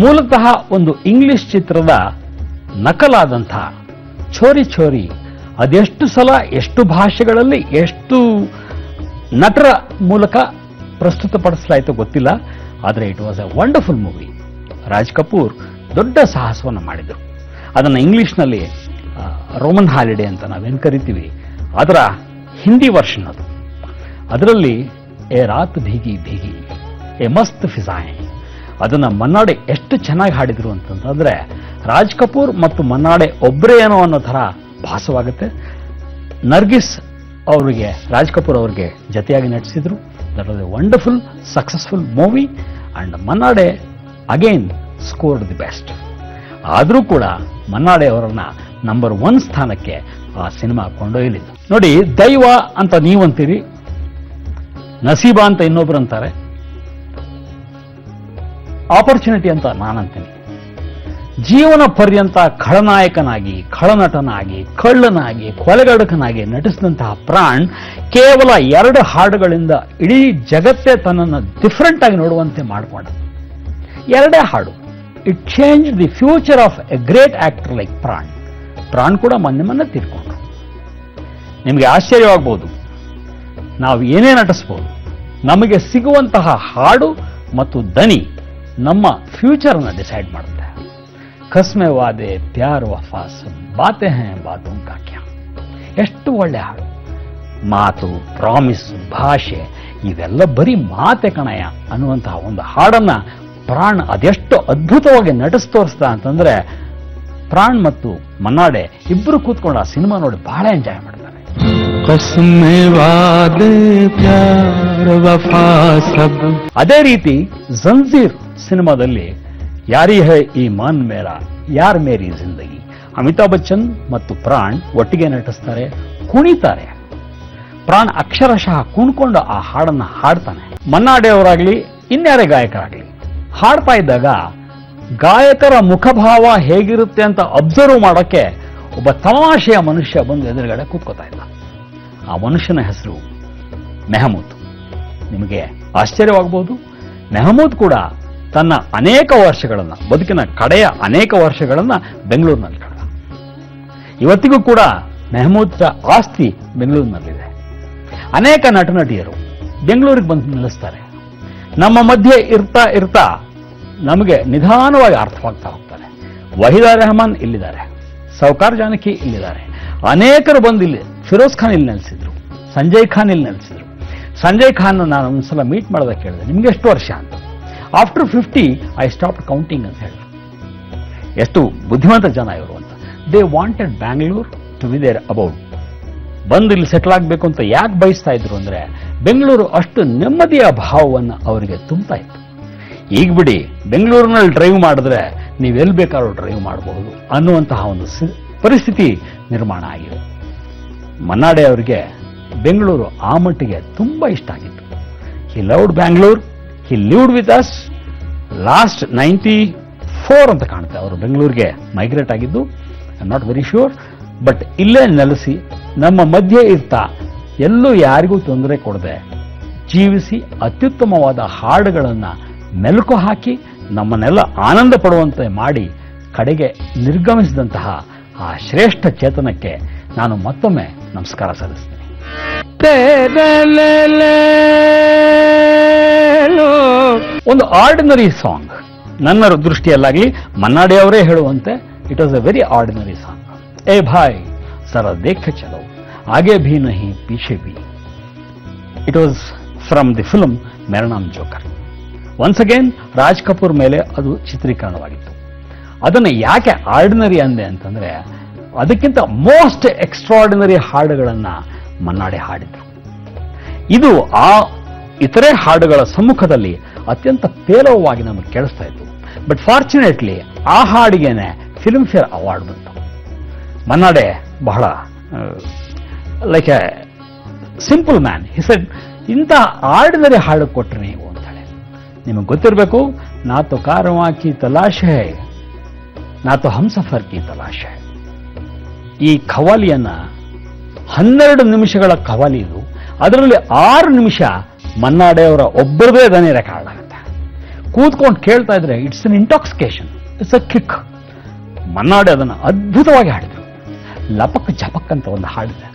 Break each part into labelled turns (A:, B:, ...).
A: ಮೂಲತಃ ಒಂದು ಇಂಗ್ಲಿಷ್ ಚಿತ್ರದ ನಕಲಾದಂಥ ಚೋರಿ ಚೋರಿ ಅದೆಷ್ಟು ಸಲ, ಎಷ್ಟು ಭಾಷೆಗಳಲ್ಲಿ, ಎಷ್ಟು ನಟರ ಮೂಲಕ ಪ್ರಸ್ತುತಪಡಿಸಲಾಯಿತು ಗೊತ್ತಿಲ್ಲ, ಆದರೆ it was a wonderful movie Raj Kapoor ದೊಡ್ಡ ಸಾಹಸವನ್ನು ಮಾಡಿದರು. ಅದನ್ನು ಇಂಗ್ಲಿಷ್ನಲ್ಲಿ ರೋಮನ್ ಹಾಲಿಡೇ ಅಂತ ನಾವೇನು ಕರಿತೀವಿ? ಅದರ ಹಿಂದಿ ವರ್ಷನ್ ಅದು. ಅದರಲ್ಲಿ ಎ ರಾತ್ ಭೀಗಿ ಭೀಗಿ ಎ ಮಸ್ತ್ ಫಿಜಾಯೆ ಅದನ್ನು ಮನ್ನಾಡೆ ಎಷ್ಟು ಚೆನ್ನಾಗಿ ಹಾಡಿದ್ರು ಅಂತಂತಂದರೆ, ರಾಜ್ ಕಪೂರ್ ಮತ್ತು ಮನ್ನಾಡೆ ಒಬ್ಬರೇ ಏನೋ ಅನ್ನೋ ಥರ ಭಾಸವಾಗುತ್ತೆ. ನರ್ಗಿಸ್ ಅವರಿಗೆ, ರಾಜ್ ಕಪೂರ್ ಅವರಿಗೆ ಜತೆಯಾಗಿ ನಟಿಸಿದ್ರು. That was a wonderful successful movie and Manna Dey again scored the best ಆದರೂ ಕೂಡ ಮನ್ನಾಡೆ ಅವರನ್ನ ನಂಬರ್ ಒನ್ ಸ್ಥಾನಕ್ಕೆ ಆ ಸಿನಿಮಾ ಕೊಂಡೊಯ್ಯಲಿದ್ದು ನೋಡಿ, ದೈವ ಅಂತ ನೀವಂತೀರಿ, ನಸೀಬಾ ಅಂತ ಇನ್ನೊಬ್ರು ಅಂತಾರೆ. ಆಪರ್ಚುನಿಟಿ ಅಂತ ನಾನಂತೀನಿ. ಜೀವನ ಪರ್ಯಂತ ಖಳನಾಯಕನಾಗಿ, ಖಳನಟನಾಗಿ, ಕಳ್ಳನಾಗಿ, ಕೊಲೆಗಡಕನಾಗಿ ನಟಿಸಿದಂತಹ ಪ್ರಾಣ್ ಕೇವಲ ಎರಡು ಹಾಡುಗಳಿಂದ ಇಡೀ ಜಗತ್ತೇ ತನ್ನನ್ನು ಡಿಫ್ರೆಂಟ್ ಆಗಿ ನೋಡುವಂತೆ ಮಾಡಿಕೊಂಡ ಎರಡೇ ಹಾಡು. It change the future of a great actor like Pran. Pran ಕೂಡ ಮೊನ್ನೆ ಮೊನ್ನೆ ತೀರ್ಕೊಂಡ್ರು. ನಿಮಗೆ ಆಶ್ಚರ್ಯವಾಗ್ಬೋದು. ನಾವು ಏನೇ ನಟಿಸ್ಬೋದು, ನಮಗೆ ಸಿಗುವಂತಹ ಹಾಡು ಮತ್ತು ದನಿ ನಮ್ಮ ಫ್ಯೂಚರ್ನ ಡಿಸೈಡ್ ಮಾಡುತ್ತೆ. ಕಸ್ಮೆ ವಾದೆ ಪ್ಯಾರ್ ವಫಾಸ್ ಬಾತೆ ಹೇ ಬಾತು ಕಾಕ್ಯ. ಎಷ್ಟು ಒಳ್ಳೆ ಹಾಡು. ಮಾತು ಪ್ರಾಮಿಸ್ ಭಾಷೆ ಇವೆಲ್ಲ ಬರೀ ಮಾತೆ ಕಣಯ ಅನ್ನುವಂತಹ ಒಂದು ಹಾಡನ್ನ ಪ್ರಾಣ್ ಅದೆಷ್ಟು ಅದ್ಭುತವಾಗಿ ನಟಿಸ್ ತೋರಿಸ್ತಾ ಅಂತಂದ್ರೆ ಪ್ರಾಣ್ ಮತ್ತು ಮನ್ನಾಡೆ ಇಬ್ಬರು ಕೂತ್ಕೊಂಡು ಆ ಸಿನಿಮಾ ನೋಡಿ ಬಹಳ ಎಂಜಾಯ್ ಮಾಡ್ತಾರೆ. ಅದೇ ರೀತಿ ಜಂಜೀರ್ ಸಿನಿಮಾದಲ್ಲಿ ಯಾರಿ ಹೇ ಈ ಮಾನ್ ಮೇರಾ, ಯಾರ್ ಮೇರಿ ಜಿಂದಗಿ? ಅಮಿತಾಬ್ ಬಚ್ಚನ್ ಮತ್ತು ಪ್ರಾಣ್ ಒಟ್ಟಿಗೆ ನಟಿಸ್ತಾರೆ, ಕುಣಿತಾರೆ. ಪ್ರಾಣ್ ಅಕ್ಷರಶಃ ಕುಣ್ಕೊಂಡು ಆ ಹಾಡನ್ನ ಹಾಡ್ತಾನೆ. ಮನ್ನಾಡೆ ಅವರಾಗ್ಲಿ, ಇನ್ಯಾರೇ ಗಾಯಕರಾಗ್ಲಿ. ಹಾಡ್ತಾ ಇದ್ದಾಗ ಗಾಯಕರ ಮುಖಭಾವ ಹೇಗಿರುತ್ತೆ ಅಂತ ಅಬ್ಸರ್ವ್ ಮಾಡೋಕ್ಕೆ ಒಬ್ಬ ತಮಾಷೆಯ ಮನುಷ್ಯ ಬಂದು ಎದುರುಗಡೆ ಕೂತ್ಕೋತಾ ಇಲ್ಲ ಆ ಮನುಷ್ಯನ ಹೆಸರು ಮೆಹಮೂದ್. ನಿಮಗೆ ಆಶ್ಚರ್ಯವಾಗಬಹುದು ಮೆಹಮೂದ್ ಕೂಡ ತನ್ನ ಅನೇಕ ವರ್ಷಗಳನ್ನು, ಬದುಕಿನ ಕಡೆಯ ಅನೇಕ ವರ್ಷಗಳನ್ನು ಬೆಂಗಳೂರಿನಲ್ಲಿ ಕಳೆದ. ಇವತ್ತಿಗೂ ಕೂಡ ಮೆಹಮೂದ್ ಆಸ್ತಿ ಬೆಂಗಳೂರಿನಲ್ಲಿದೆ. ಅನೇಕ ನಟ ನಟಿಯರು ಬೆಂಗಳೂರಿಗೆ ಬಂದು ನಿಲ್ಲಿಸ್ತಾರೆ. ನಮ್ಮ ಮಧ್ಯೆ ಇರ್ತಾ ಇರ್ತಾ ನಮಗೆ ನಿಧಾನವಾಗಿ ಅರ್ಥವಾಗ್ತಾ ಹೋಗ್ತಾರೆ. ವಹೀದಾ ರೆಹಮಾನ್ ಇಲ್ಲಿದ್ದಾರೆ. ಸೌಕಾರ್ ಜಾನಕಿ ಇಲ್ಲಿದ್ದಾರೆ. ಅನೇಕರು ಬಂದು ಇಲ್ಲಿ ಫಿರೋಜ್ ಖಾನ್ ಇಲ್ಲಿ ನೆಲೆಸಿದ್ರು. ಸಂಜಯ್ ಖಾನ್ ಇಲ್ಲಿ ನೆಲೆಸಿದ್ರು. ಸಂಜಯ್ ಖಾನ್ ನಾನು ಒಂದ್ಸಲ ಮೀಟ್ ಮಾಡೋದಕ್ಕೆ ಕೇಳಿದೆ ನಿಮ್ಗೆ ಎಷ್ಟು ವರ್ಷ ಅಂತ? After fifty I stop counting ಅಂತ ಹೇಳಿ ಎಷ್ಟು ಬುದ್ಧಿವಂತ ಜನ ಇವರು ಅಂತ. They wanted Bangalore to be there about ಬಂದು ಇಲ್ಲಿ ಸೆಟ್ಲ್ ಆಗಬೇಕು ಅಂತ ಯಾಕೆ ಬಯಸ್ತಾ ಇದ್ರು ಅಂದರೆ, ಬೆಂಗಳೂರು ಅಷ್ಟು ನೆಮ್ಮದಿಯ ಭಾವವನ್ನು ಅವರಿಗೆ ತುಂಬ್ತಾ ಇತ್ತು. ಈಗ ಬಿಡಿ, ಬೆಂಗಳೂರಿನಲ್ಲಿ ಡ್ರೈವ್ ಮಾಡಿದ್ರೆ ನೀವು ಎಲ್ಲಿ ಬೇಕಾದ್ರೂ ಡ್ರೈವ್ ಮಾಡಬಹುದು ಅನ್ನುವಂತಹ ಒಂದು ಪರಿಸ್ಥಿತಿ ನಿರ್ಮಾಣ ಆಗಿದೆ. ಮನ್ನಾಡೆ ಅವರಿಗೆ ಬೆಂಗಳೂರು ಆ ಮಟ್ಟಿಗೆ ತುಂಬ ಇಷ್ಟ ಆಗಿತ್ತು. He loved Bangalore he lived with us last ninety four ಅಂತ ಕಾಣುತ್ತೆ. ಅವರು ಬೆಂಗಳೂರಿಗೆ ಮೈಗ್ರೇಟ್ ಆಗಿದ್ದು I not very sure but ಇಲ್ಲೇ ನೆಲೆಸಿ, ನಮ್ಮ ಮಧ್ಯೆ ಇರ್ತಾ ಎಲ್ಲೂ ಯಾರಿಗೂ ತೊಂದರೆ ಕೊಡದೆ ಜೀವಿಸಿ ಅತ್ಯುತ್ತಮವಾದ ಹಾಡುಗಳನ್ನು ಮೆಲುಕು ಹಾಕಿ ನಮ್ಮನ್ನೆಲ್ಲ ಆನಂದ ಪಡುವಂತೆ ಮಾಡಿ ಕಡೆಗೆ ನಿರ್ಗಮಿಸಿದಂತಹ ಆ ಶ್ರೇಷ್ಠ ಚೇತನಕ್ಕೆ ನಾನು ಮತ್ತೊಮ್ಮೆ ನಮಸ್ಕಾರ ಸಲ್ಲಿಸ್ತೇನೆ. ಒಂದು ಆರ್ಡಿನರಿ ಸಾಂಗ್ ನನ್ನ ದೃಷ್ಟಿಯಲ್ಲಾಗಲಿ ಮನ್ನಾಡಿ ಅವರೇ ಹೇಳುವಂತೆ it was a very ordinary song ಏ ಭಾಯ್ ಸರ ದೇಖ ಚಲೋ ಆಗೆ ಭಿ ನಹಿ ಪೀಛೆ ಭಿ it was from the film Mera Naam Joker once again Raj Kapoor ಮೇಲೆ ಅದು ಚಿತ್ರೀಕರಣವಾಗಿತ್ತು. ಅದನ್ನು ಯಾಕೆ ಆರ್ಡಿನರಿ ಅಂದೆ ಅಂತಂದರೆ, ಅದಕ್ಕಿಂತ ಮೋಸ್ಟ್ ಎಕ್ಸ್ಟ್ರಾರ್ಡಿನರಿ ಹಾಡುಗಳನ್ನು ಮನ್ನಾಡೆ ಹಾಡಿದ್ರು. ಇದು ಆ ಇತರೆ ಹಾಡುಗಳ ಸಮ್ಮುಖದಲ್ಲಿ ಅತ್ಯಂತ ಪೇಲವವಾಗಿ ನಮಗೆ ಕೇಳಿಸ್ತಾ ಇತ್ತು. ಬಟ್ ಫಾರ್ಚುನೇಟ್ಲಿ ಆ ಹಾಡಿಗೆನೆ ಫಿಲ್ಮ್ ಫೇರ್ ಅವಾರ್ಡ್ ಬಂತು. ಮನ್ನಾಡೆ ಬಹಳ like a simple man he said ಇಂಥ ಆರ್ಡಿನರಿ ಹಾಡು ಕೊಟ್ರೆ ನೀವು ಅಂತಾಳೆ. ನಿಮಗೆ ಗೊತ್ತಿರಬೇಕು, ನಾತು ಕಾರವಾಕಿ ತಲಾಶೆ ನಾತು ತಲಾಶ್ ಹೈ. ನಾ ತೋ ಹಮ್ಸಫರ್ ಕಿ ತಲಾಶ್ ಈ ಖವಾಲಿಯನ್ನು ಹನ್ನೆರಡು ನಿಮಿಷಗಳ ಖವಾಲಿ ಇದು. ಅದರಲ್ಲಿ ಆರು ನಿಮಿಷ ಮನ್ನಾಡೆ ಅವರ ಒಬ್ಬರದೇ ದನಿ ರೆಕಾರ್ಡ್ ಆಗುತ್ತೆ. ಕೂತ್ಕೊಂಡು ಕೇಳ್ತಾ ಇದ್ರೆ it's an intoxication it's a kick Manna Dey ಅದನ್ನು ಅದ್ಭುತವಾಗಿ ಹಾಡಿದ್ರು. ಲಪಕ್ ಜಪಕ್ ಅಂತ ಒಂದು ಹಾಡಿದೆ.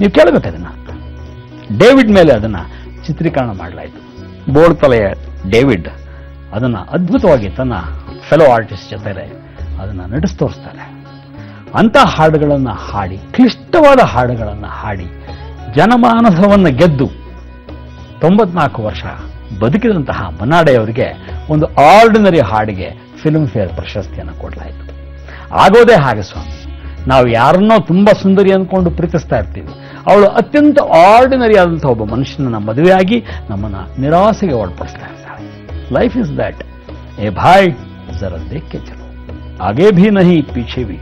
A: ನೀವು ಕೇಳಬೇಕು ಅದನ್ನ. ಡೇವಿಡ್ ಮೇಲೆ ಅದನ್ನ ಚಿತ್ರೀಕರಣ ಮಾಡಲಾಯಿತು. ಬೋರ್ಡ್ ತಲೆಯ ಡೇವಿಡ್ ಅದನ್ನು ಅದ್ಭುತವಾಗಿ ತನ್ನ ಫೆಲೋ ಆರ್ಟಿಸ್ಟ್ ಜೊತೆ ಅದನ್ನು ನಡೆಸಿ ತೋರಿಸ್ತಾರೆ ಅಂತ ಹಾಡುಗಳನ್ನು ಹಾಡಿ, ಕ್ಲಿಷ್ಟವಾದ ಹಾಡುಗಳನ್ನು ಹಾಡಿ, ಜನಮಾನಸವನ್ನು ಗೆದ್ದು ತೊಂಬತ್ನಾಲ್ಕು ವರ್ಷ ಬದುಕಿದಂತಹ ಮನ್ನಾಡೆಯವರಿಗೆ ಒಂದು ಆರ್ಡಿನರಿ ಹಾಡಿಗೆ ಫಿಲ್ಮ್ ಫೇರ್ ಪ್ರಶಸ್ತಿಯನ್ನು ಕೊಡಲಾಯಿತು ಆಗೋದೇ ಹಾಗೆ ಸ್ವಾಮಿ ನಾವು ಯಾರನ್ನೋ ತುಂಬಾ ಸುಂದರಿ ಅಂದ್ಕೊಂಡು ಪ್ರೀತಿಸ್ತಾ ಇರ್ತೀವಿ ಅವಳು ಅತ್ಯಂತ ಆರ್ಡಿನರಿ ಆದಂತಹ ಒಬ್ಬ ಮನುಷ್ಯನನ್ನ ಮದುವೆಯಾಗಿ ನಮ್ಮನ್ನ ನಿರಾಸೆಗೆ ಒಳಪಡಿಸ್ತಾ ಇರ್ತಾಳೆ ಲೈಫ್ ಇಸ್ ದಟ್ ए भाई जरा देख के चलो आगे भी नहीं पीछे भी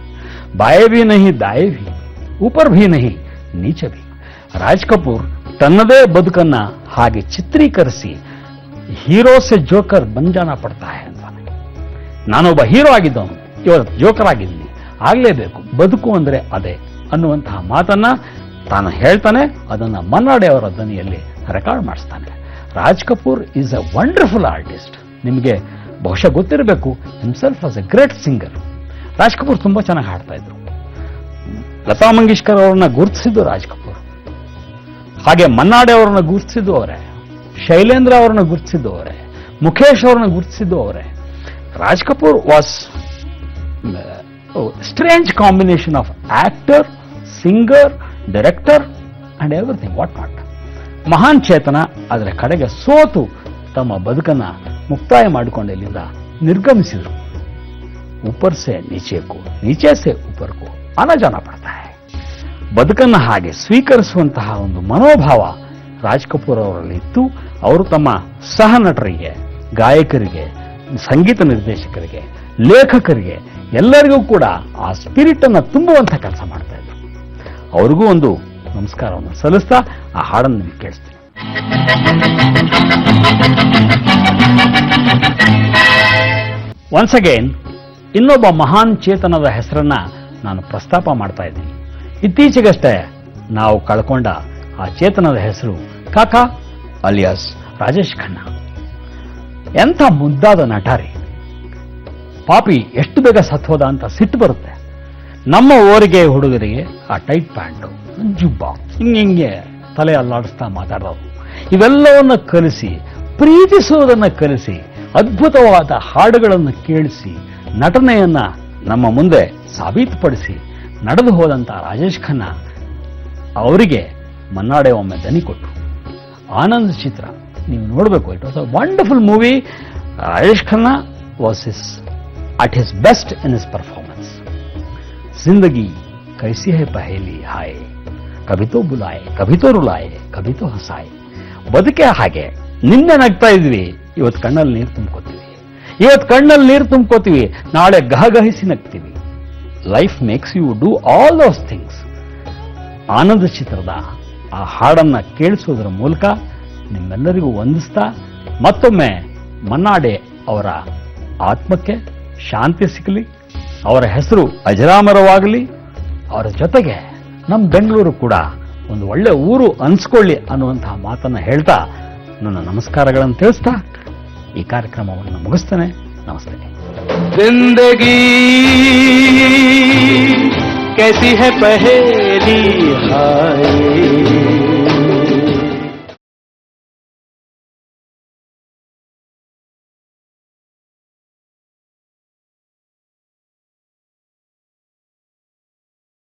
A: बाएं भी नहीं दाएं भी ऊपर भी नहीं ನೀಚೆ भी ರಾಜ್ ಕಪೂರ್ ತನ್ನದೇ ಬದುಕನ್ನ ಹಾಗೆ ಚಿತ್ರೀಕರಿಸಿ ಹೀರೋಸ್ ಜೋಕರ್ ಬಂಜಾನ ಪಡ್ತಾ ಅಂತ. ನಾನೊಬ್ಬ ಹೀರೋ ಆಗಿದ್ದವನು, ಇವತ್ತು ಜೋಕರ್ ಆಗಿದ್ದೀನಿ. ಆಗಲೇಬೇಕು, ಬದುಕು ಅಂದರೆ ಅದೇ ಅನ್ನುವಂತಹ ಮಾತನ್ನ ತಾನು ಹೇಳ್ತಾನೆ, ಅದನ್ನು ಮನ್ನಾಡೆ ಅವರ ಧ್ವನಿಯಲ್ಲಿ ರೆಕಾರ್ಡ್ ಮಾಡಿಸ್ತಾನೆ. Raj Kapoor is a wonderful artist ನಿಮಗೆ ಬಹುಶಃ ಗೊತ್ತಿರಬೇಕು himself as a great singer Raj Kapoor ತುಂಬ ಚೆನ್ನಾಗಿ ಹಾಡ್ತಾ ಇದ್ರು. ಲತಾ ಮಂಗೇಶ್ಕರ್ ಅವರನ್ನ ಗುರುತಿಸಿದ್ದು ರಾಜ್ ಕಪೂರ್. ಹಾಗೆ ಮನ್ನಾಡೆ ಅವರನ್ನ ಗುರುತಿಸಿದ್ದು ಅವರೇ ಶೈಲೇಂದ್ರ ಅವರನ್ನ ಗುರುತಿಸಿದ್ದು ಅವರೇ ಮುಖೇಶ್ ಅವರನ್ನ ಗುರುತಿಸಿದ್ದು ಅವರೇ Raj Kapoor was strange combination of actor singer director and everything what not ಮಹಾನ್ ಚೇತನ ಅದರ ಕಡೆಗೆ ಸೋತು ತಮ್ಮ ಬದುಕನ್ನ ಮುಕ್ತಾಯ ಮಾಡಿಕೊಂಡು ಇಲ್ಲಿಂದ ನಿರ್ಗಮಿಸಿದರು ऊपर से नीचे को नीचे से ऊपर को आना जाना पड़ता है ಬದುಕನ್ನ ಹಾಗೆ ಸ್ವೀಕರಿಸುವಂತಹ ಒಂದು ಮನೋಭಾವ ರಾಜ್ ಕಪೂರ್ ಅವರಲ್ಲಿ ಇತ್ತು. ಅವರು ತಮ್ಮ ಸಹ ನಟರಿಗೆ, ಗಾಯಕರಿಗೆ, ಸಂಗೀತ ನಿರ್ದೇಶಕರಿಗೆ, ಲೇಖಕರಿಗೆ ಎಲ್ಲರಿಗೂ ಕೂಡ ಆ ಸ್ಪಿರಿಟ್ ಅನ್ನು ತುಂಬುವಂತ ಕೆಲಸ ಮಾಡ್ತಾ ಇದ್ರು. ಅವ್ರಿಗೂ ಒಂದು ನಮಸ್ಕಾರವನ್ನು ಸಲ್ಲಿಸ್ತಾ ಆ ಹಾಡನ್ನು ನಿಮಗೆ ಕೇಳಿಸ್ತೀನಿ. ಒನ್ಸ್ ಅಗೇನ್ ಇನ್ನೊಬ್ಬ ಮಹಾನ್ ಚೇತನದ ಹೆಸರನ್ನ ನಾನು ಪ್ರಸ್ತಾಪ ಮಾಡ್ತಾ ಇದ್ದೀನಿ. ಇತ್ತೀಚೆಗಷ್ಟೇ ನಾವು ಕಳ್ಕೊಂಡ ಆ ಚೇತನದ ಹೆಸರು ಕಾಕಾ ಅಲಿಯಾಸ್. ರಾಜೇಶ್ ಖನ್ನಾ. ಎಂಥ ಮುದ್ದಾದ ನಟಾರಿ. ಪಾಪಿ ಎಷ್ಟು ಬೇಗ ಸತ್ಹೋದ ಅಂತ ಸಿಟ್ಟು ಬರುತ್ತೆ. ನಮ್ಮ ಓರಿಗೆ ಹುಡುಗರಿಗೆ ಆ ಟೈಟ್ ಪ್ಯಾಂಟು ಜುಬ್ಬ ಹಿಂಗೆ ಹಿಂಗೆ ತಲೆ ಅಲ್ಲಾಡಿಸ್ತಾ ಮಾತಾಡೋದು ಇವೆಲ್ಲವನ್ನು ಕಲಿಸಿ ಪ್ರೀತಿಸುವುದನ್ನು ಕಲಿಸಿ ಅದ್ಭುತವಾದ ಹಾಡುಗಳನ್ನು ಕೇಳಿಸಿ ನಟನೆಯನ್ನ ನಮ್ಮ ಮುಂದೆ ಸಾಬೀತುಪಡಿಸಿ ನಡೆದು ಹೋದಂಥ ರಾಜೇಶ್ ಖನ್ನಾ ಅವರಿಗೆ ಮನ್ನಾಡೆ ಒಮ್ಮೆ ದನಿ ಕೊಟ್ಟರು ಆನಂದ್ ಚಿತ್ರ ನೀವು ನೋಡಬೇಕು it was a wonderful movie Rajesh Khanna was is at his best in is performance ಜಿಂದಗಿ ಕೈಸಿ ಹೈ ಪಹೇಲಿ ಹಾಯ್ ಕಭಿತೋ ಬುಲಾಯ್ ಕಭಿತೋ ರುಲಾಯ್ ಕಭಿತೋ ಹಸಾಯ್. ಬದುಕೆ ಹಾಗೆ, ನಿನ್ನೆ ನಗ್ತಾ ಇದ್ವಿ ಇವತ್ತು ಕಣ್ಣಲ್ಲಿ ನೀರು ತುಂಬ್ಕೋತೀವಿ. ಇವತ್ತು ಕಣ್ಣಲ್ಲಿ ನೀರು ತುಂಬ್ಕೋತೀವಿ, ನಾಳೆ ಗಹಗಹಿಸಿ ನಗ್ತೀವಿ. Life makes you do all those things Anand ಚಿತ್ರದ ಆ ಹಾಡನ್ನ ಕೇಳಿಸೋದ್ರ ಮೂಲಕ ನಿಮ್ಮೆಲ್ಲರಿಗೂ ವಂದಿಸ್ತಾ, ಮತ್ತೊಮ್ಮೆ ಮನ್ನಾಡೆ ಅವರ ಆತ್ಮಕ್ಕೆ ಶಾಂತಿ ಸಿಗಲಿ ಅವರ ಹೆಸರು ಅಜರಾಮರವಾಗಲಿ, ಅವರ ಜೊತೆಗೆ ನಮ್ಮ ಬೆಂಗಳೂರು ಕೂಡ ಒಂದು ಒಳ್ಳೆ ಊರು ಅನ್ಸ್ಕೊಳ್ಳಿ ಅನ್ನುವಂತಹ ಮಾತನ್ನು ಹೇಳ್ತಾ ನನ್ನ ನಮಸ್ಕಾರಗಳನ್ನು ತಿಳಿಸ್ತಾ ಈ ಕಾರ್ಯಕ್ರಮವನ್ನು ಮುಗಿಸ್ತೇನೆ. ನಮಸ್ತೆ.
B: ज़िंदगी। कैसी है पहली हाय।